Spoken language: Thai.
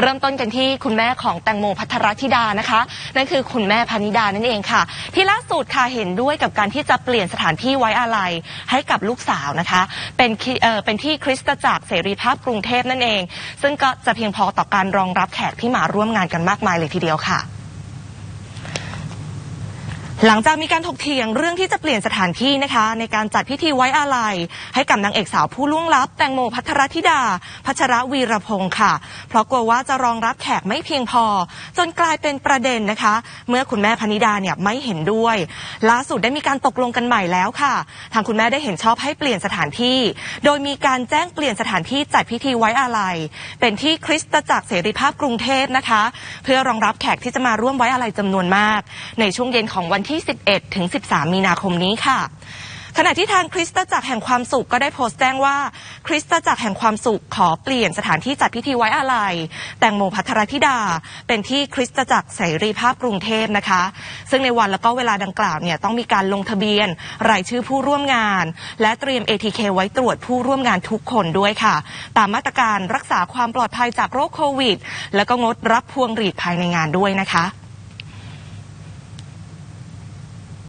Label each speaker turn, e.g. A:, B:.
A: เริ่มต้นกันที่คุณแม่ของแตงโมพัทรธิดานะคะ นั่นคือคุณแม่พานิดานั่นเองค่ะ ที่ล่าสุดค่ะเห็นด้วยกับการที่จะเปลี่ยนสถานที่ไว้อาลัยให้กับลูกสาวนะคะ เป็นเอ่อเป็นที่คริสตจักรเสรีภาพกรุงเทพนั่นเอง ซึ่งก็จะเพียงพอต่อการรองรับแขกที่มาร่วมงานกันมากมายเลยทีเดียวค่ะ หลังจากมีการถกเถียงเรื่องที่จะเปลี่ยนสถานที่นะคะ ในการจัดพิธีไว้อาลัย ให้กับนางเอกสาวผู้ล่วงลับ แตงโมพัทรธิดา พัชรวีรพงศ์ค่ะ เพราะกลัวว่าจะรองรับแขกไม่เพียงพอ จนกลายเป็นประเด็นนะคะ เมื่อคุณแม่พนิดาเนี่ยไม่เห็นด้วย ล่าสุดได้มีการตกลงกันใหม่แล้วค่ะ ทางคุณแม่ได้เห็นชอบให้เปลี่ยนสถานที่ โดยมีการแจ้งเปลี่ยนสถานที่จัดพิธีไว้อาลัย เป็นที่คริสตจักรเสรีภาพกรุงเทพนะคะ เพื่อรองรับแขกที่จะมาร่วมไว้อาลัยจำนวนมาก ในช่วงเย็นของวันที่ที่ 11 ถึง 13 มีนาคมนี้ค่ะขณะที่ทางคริสตจักรแห่งความสุขก็ได้โพสต์แจ้งว่า คริสตจักรแห่งความสุขขอเปลี่ยนสถานที่จัดพิธีไว้อาลัย แตงโมพัทรธิดา เป็นที่คริสตจักรเสรีภาพกรุงเทพนะคะ ซึ่งในวันแล้วก็เวลาดังกล่าวเนี่ยต้องมีการลงทะเบียน รายชื่อผู้ร่วมงาน และเตรียม ATK ไว้ตรวจผู้ร่วมงานทุกคนด้วยค่ะ ตามมาตรการรักษาความปลอดภัยจากโรคโควิด แล้วก็งดรับพวงหรีดภายในงานด้วยนะคะ